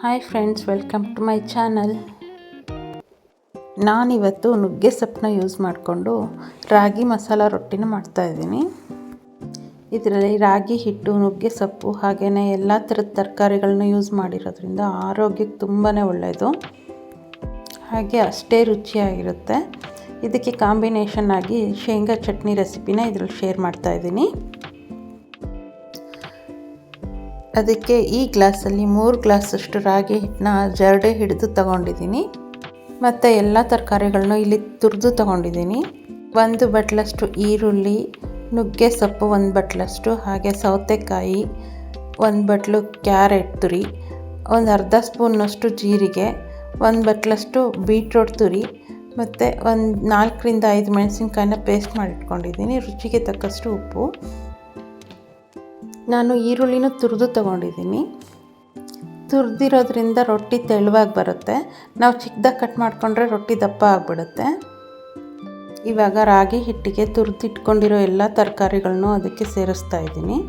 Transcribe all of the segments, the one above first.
Hi friends welcome to my channel ನಾನಿವತ್ತು ನುಗ್ಗೆ ಸೊಪ್ಪನ್ನ ಯೂಸ್ ಮಾಡಿಕೊಂಡು ರಾಗಿ ಮಸಾಲ ರೊಟ್ಟಿನ ಮಾಡ್ತಾಯಿದ್ದೀನಿ ಇದರಲ್ಲಿ ರಾಗಿ, ಹಿಟ್ಟು, ನುಗ್ಗೆ ಸೊಪ್ಪು ಹಾಗೆಯೇ ಎಲ್ಲ ಥರದ ತರಕಾರಿಗಳನ್ನ ಯೂಸ್ ಮಾಡಿರೋದ್ರಿಂದ ಆರೋಗ್ಯಕ್ಕೆ ತುಂಬಾ ಒಳ್ಳೆಯದು ಹಾಗೆ ಅಷ್ಟೇ ರುಚಿಯಾಗಿರುತ್ತೆ. ಇದಕ್ಕೆ ಕಾಂಬಿನೇಷನ್ ಆಗಿ ಶೇಂಗಾ ಚಟ್ನಿ ರೆಸಿಪಿನ ಇದರಲ್ಲಿ ಶೇರ್ ಮಾಡ್ತಾಯಿದ್ದೀನಿ ಅದಕ್ಕೆ ಈ ಗ್ಲಾಸಲ್ಲಿ ಮೂರು ಗ್ಲಾಸಷ್ಟು ರಾಗಿ ಹಿಟ್ಟನ್ನ ಜರಡೆ ಹಿಡಿದು ತಗೊಂಡಿದ್ದೀನಿ. ಮತ್ತು ಎಲ್ಲ ತರಕಾರಿಗಳನ್ನ ಇಲ್ಲಿ ತುರಿದು ತಗೊಂಡಿದ್ದೀನಿ. ಒಂದು ಬಟ್ಲಷ್ಟು ಈರುಳ್ಳಿ, ನುಗ್ಗೆ ಸೊಪ್ಪು ಒಂದು ಬಟ್ಲಷ್ಟು, ಹಾಗೆ ಸೌತೆಕಾಯಿ, ಒಂದು ಬಟ್ಲು ಕ್ಯಾರೆಟ್ ತುರಿ, ಒಂದು ಅರ್ಧ ಸ್ಪೂನಷ್ಟು ಜೀರಿಗೆ, ಒಂದು ಬಟ್ಲಷ್ಟು ಬೀಟ್ರೋಟ್ ತುರಿ, ಮತ್ತು ಒಂದು ನಾಲ್ಕರಿಂದ ಐದು ಮೆಣಸಿನ್ಕಾಯಿನ ಪೇಸ್ಟ್ ಮಾಡಿಟ್ಕೊಂಡಿದ್ದೀನಿ, ರುಚಿಗೆ ತಕ್ಕಷ್ಟು ಉಪ್ಪು. ನಾನು ಈರುಳ್ಳಿನೂ ತುರಿದು ತೊಗೊಂಡಿದ್ದೀನಿ. ತುರಿದಿರೋದ್ರಿಂದ ರೊಟ್ಟಿ ತೆಳುವಾಗಿ ಬರುತ್ತೆ. ನಾವು ಚಿಕ್ಕದಾಗಿ ಕಟ್ ಮಾಡಿಕೊಂಡ್ರೆ ರೊಟ್ಟಿ ದಪ್ಪ ಆಗಿಬಿಡುತ್ತೆ. ಇವಾಗ ರಾಗಿ, ಹಿಟ್ಟಿಗೆ ತುರಿದಿಟ್ಕೊಂಡಿರೋ ಎಲ್ಲ ತರಕಾರಿಗಳನ್ನೂ ಅದಕ್ಕೆ ಸೇರಿಸ್ತಾ ಇದ್ದೀನಿ.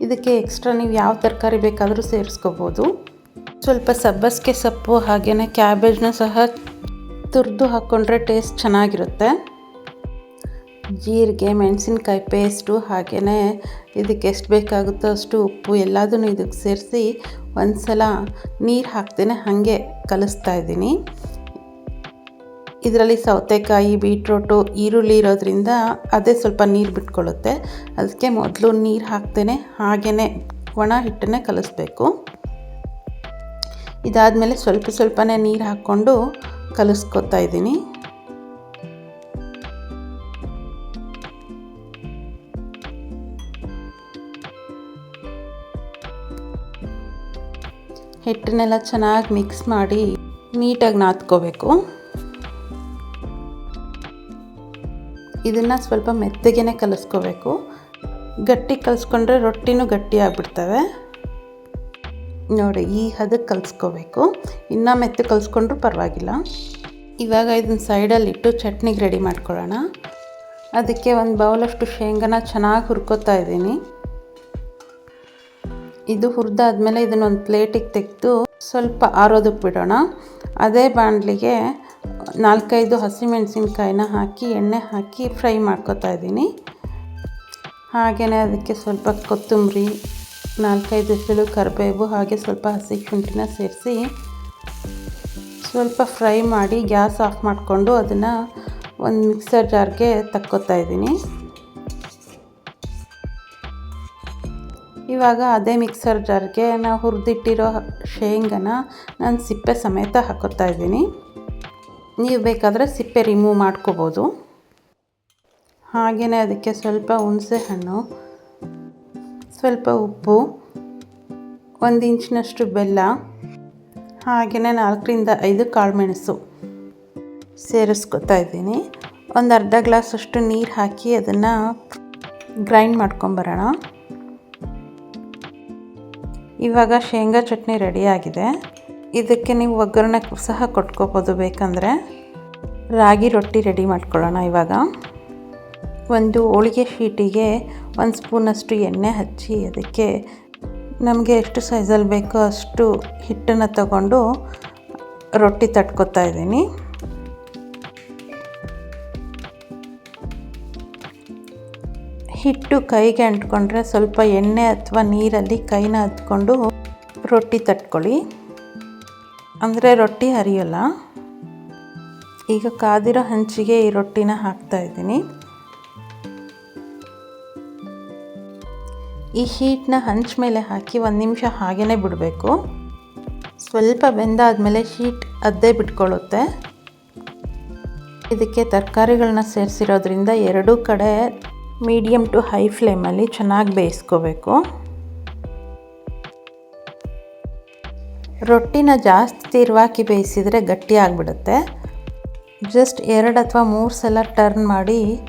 ಇದಕ್ಕೆ ಎಕ್ಸ್ಟ್ರಾ ನೀವು ಯಾವ ತರಕಾರಿ ಬೇಕಾದರೂ ಸೇರಿಸ್ಕೋಬೋದು. ಸ್ವಲ್ಪ ಸಬ್ಬಸಿಗೆ ಸೊಪ್ಪು ಹಾಗೆಯೇ ಕ್ಯಾಬೇಜ್ನ ಸಹ ತುರಿದು ಹಾಕ್ಕೊಂಡ್ರೆ ಟೇಸ್ಟ್ ಚೆನ್ನಾಗಿರುತ್ತೆ. ಜೀರಿಗೆ, ಮೆಣಸಿನ್ಕಾಯಿ ಪೇಸ್ಟು ಹಾಗೆಯೇ ಇದಕ್ಕೆ ಎಷ್ಟು ಬೇಕಾಗುತ್ತೋ ಅಷ್ಟು ಉಪ್ಪು ಎಲ್ಲದನ್ನು ಇದಕ್ಕೆ ಸೇರಿಸಿ ಒಂದು ಸಲ ನೀರು ಹಾಕ್ತೇನೆ ಹಾಗೆ ಕಲಿಸ್ತಾ ಇದ್ದೀನಿ. ಇದರಲ್ಲಿ ಸೌತೆಕಾಯಿ ಬೀಟ್ರೋಟು ಈರುಳ್ಳಿ ಇರೋದ್ರಿಂದ ಅದೇ ಸ್ವಲ್ಪ ನೀರು ಬಿಟ್ಕೊಳ್ಳುತ್ತೆ. ಅದಕ್ಕೆ ಮೊದಲು ನೀರು ಹಾಕ್ತೇನೆ ಹಾಗೆಯೇ ಒಣ ಹಿಟ್ಟನ್ನೇ ಕಲಿಸ್ಬೇಕು. ಇದಾದಮೇಲೆ ಸ್ವಲ್ಪ ಸ್ವಲ್ಪನೇ ನೀರು ಹಾಕ್ಕೊಂಡು ಕಲಿಸ್ಕೊತಾ ಇದ್ದೀನಿ. ಹಿಟ್ಟನ್ನೆಲ್ಲ ಚೆನ್ನಾಗಿ ಮಿಕ್ಸ್ ಮಾಡಿ ನೀಟಾಗಿ ನಾದ್ಕೋಬೇಕು. ಇದನ್ನು ಸ್ವಲ್ಪ ಮೆತ್ತಗೆ ಕಲಿಸ್ಕೋಬೇಕು. ಗಟ್ಟಿ ಕಲಿಸ್ಕೊಂಡ್ರೆ ರೊಟ್ಟಿನೂ ಗಟ್ಟಿ ಆಗಿಬಿಡ್ತವೆ. ನೋಡಿ, ಈ ಹದಕ್ಕೆ ಕಲಿಸ್ಕೋಬೇಕು. ಇನ್ನೂ ಮೆತ್ತ ಕಲಿಸ್ಕೊಂಡ್ರೂ ಪರವಾಗಿಲ್ಲ. ಇವಾಗ ಇದನ್ನ ಸೈಡಲ್ಲಿಟ್ಟು ಚಟ್ನಿಗೆ ರೆಡಿ ಮಾಡ್ಕೊಳ್ಳೋಣ. ಅದಕ್ಕೆ ಒಂದು ಬೌಲಷ್ಟು ಶೇಂಗಾನ ಚೆನ್ನಾಗಿ ಹುರ್ಕೋತಾ ಇದ್ದೀನಿ. ಇದು ಹುರಿದಾದ್ಮೇಲೆ ಇದನ್ನೊಂದು ಪ್ಲೇಟಿಗೆ ತೆಗೆದು ಸ್ವಲ್ಪ ಆರೋದಕ್ಕೆ ಬಿಡೋಣ. ಅದೇ ಬಾಣಲಿಗೆ ನಾಲ್ಕೈದು ಹಸಿಮೆಣಸಿನ್ಕಾಯಿನ ಹಾಕಿ, ಎಣ್ಣೆ ಹಾಕಿ ಫ್ರೈ ಮಾಡ್ಕೊತಾ ಇದ್ದೀನಿ. ಹಾಗೆಯೇ ಅದಕ್ಕೆ ಸ್ವಲ್ಪ ಕೊತ್ತಂಬರಿ, ನಾಲ್ಕೈದು ಎಸಳು ಕರಿಬೇವು, ಹಾಗೆ ಸ್ವಲ್ಪ ಹಸಿ ಶುಂಠಿನ ಸೇರಿಸಿ ಸ್ವಲ್ಪ ಫ್ರೈ ಮಾಡಿ ಗ್ಯಾಸ್ ಆಫ್ ಮಾಡಿಕೊಂಡು ಅದನ್ನು ಒಂದು ಮಿಕ್ಸರ್ ಜಾರ್ಗೆ ತಕ್ಕೋತಾ ಇದ್ದೀನಿ. ಇವಾಗ ಅದೇ ಮಿಕ್ಸರ್ ಜಾರ್ಗೆ ನಾವು ಹುರಿದಿಟ್ಟಿರೋ ಶೇಂಗನ ನಾನು ಸಿಪ್ಪೆ ಸಮೇತ ಹಾಕೋತಾ ಇದ್ದೀನಿ. ನೀವು ಬೇಕಾದರೆ ಸಿಪ್ಪೆ ರಿಮೂವ್ ಮಾಡ್ಕೋಬೋದು. ಹಾಗೆಯೇ ಅದಕ್ಕೆ ಸ್ವಲ್ಪ ಹುಣಸೆ ಹಣ್ಣು, ಸ್ವಲ್ಪ ಉಪ್ಪು, ಒಂದು ಇಂಚಿನಷ್ಟು ಬೆಲ್ಲ ಹಾಗೆಯೇ ನಾಲ್ಕರಿಂದ ಐದು ಕಾಳುಮೆಣಸು ಸೇರಿಸ್ಕೊತಾ ಇದ್ದೀನಿ. ಒಂದು ಅರ್ಧ ಗ್ಲಾಸಷ್ಟು ನೀರು ಹಾಕಿ ಅದನ್ನು ಗ್ರೈಂಡ್ ಮಾಡ್ಕೊಂಬರೋಣ ಇವಾಗ ಶೇಂಗಾ ಚಟ್ನಿ ರೆಡಿಯಾಗಿದೆ ಇದಕ್ಕೆ ನೀವು ಒಗ್ಗರಣೆ ಸಹ ಕೊಟ್ಕೋಬೋದು. ಬೇಕಂದರೆ ರಾಗಿ ರೊಟ್ಟಿ ರೆಡಿ ಮಾಡ್ಕೊಳ್ಳೋಣ ಇವಾಗ. ಒಂದು ಹೋಳಿಗೆ ಶೀಟಿಗೆ ಒಂದು ಸ್ಪೂನಷ್ಟು ಎಣ್ಣೆ ಹಚ್ಚಿ ಅದಕ್ಕೆ ನಮಗೆ ಎಷ್ಟು ಸೈಜಲ್ಲಿ ಬೇಕೋ ಅಷ್ಟು ಹಿಟ್ಟನ್ನು ತಗೊಂಡು ರೊಟ್ಟಿ ತಟ್ಕೊತಾ ಇದ್ದೀನಿ. ಹಿಟ್ಟು ಕೈಗೆ ಅಂಟ್ಕೊಂಡ್ರೆ ಸ್ವಲ್ಪ ಎಣ್ಣೆ ಅಥವಾ ನೀರಲ್ಲಿ ಕೈನ ಹತ್ಕೊಂಡು ರೊಟ್ಟಿ ತಟ್ಕೊಳ್ಳಿ. ಅಂದರೆ ರೊಟ್ಟಿ ಹರಿಯೋಲ್ಲ. ಈಗ ಕಾದಿರೋ ಹಂಚಿಗೆ ಈ ರೊಟ್ಟಿನ ಹಾಕ್ತಾ ಇದ್ದೀನಿ. ಈ ಹೀಟ್ನ ಹಂಚ ಮೇಲೆ ಹಾಕಿ ಒಂದು ನಿಮಿಷ ಹಾಗೇ ಬಿಡಬೇಕು. ಸ್ವಲ್ಪ ಬೆಂದಾದಮೇಲೆ ಹೀಟ್ ಅದ್ದೇ ಬಿಟ್ಕೊಳ್ಳುತ್ತೆ. ಇದಕ್ಕೆ ತರಕಾರಿಗಳನ್ನ ಸೇರಿಸಿರೋದ್ರಿಂದ ಎರಡೂ ಕಡೆ ಮೀಡಿಯಮ್ ಟು ಹೈ ಫ್ಲೇಮಲ್ಲಿ ಚೆನ್ನಾಗಿ ಬೇಯಿಸ್ಕೋಬೇಕು. ರೊಟ್ಟಿನ ಜಾಸ್ತಿ ತಿರುವಾಕಿ ಬೇಯಿಸಿದರೆ ಗಟ್ಟಿ ಆಗಿಬಿಡುತ್ತೆ. ಜಸ್ಟ್ ಎರಡು ಅಥವಾ ಮೂರು ಸಲ ಟರ್ನ್ ಮಾಡಿ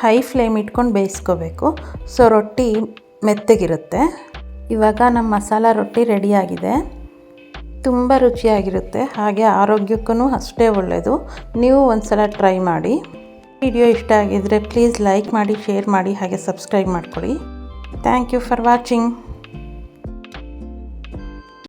ಹೈ ಫ್ಲೇಮ್ ಇಟ್ಕೊಂಡು ಬೇಯಿಸ್ಕೋಬೇಕು. ಸೊ, ರೊಟ್ಟಿ ಮೆತ್ತಗಿರುತ್ತೆ. ಇವಾಗ ನಮ್ಮ ಮಸಾಲ ರೊಟ್ಟಿ ರೆಡಿಯಾಗಿದೆ. ತುಂಬ ರುಚಿಯಾಗಿರುತ್ತೆ. ಹಾಗೆ ಆರೋಗ್ಯಕ್ಕೂ ಅಷ್ಟೇ ಒಳ್ಳೆಯದು ನೀವು ಒಂದು ಸಲ ಟ್ರೈ ಮಾಡಿ. ವಿಡಿಯೋ ಇಷ್ಟ ಆಗಿದ್ದರೆ ಪ್ಲೀಸ್ ಲೈಕ್ ಮಾಡಿ ಶೇರ್ ಮಾಡಿ, ಹಾಗೆ ಸಬ್ಸ್ಕ್ರೈಬ್ ಮಾಡ್ಕೊಳ್ಳಿ ಥ್ಯಾಂಕ್ ಯು ಫಾರ್ ವಾಚಿಂಗ್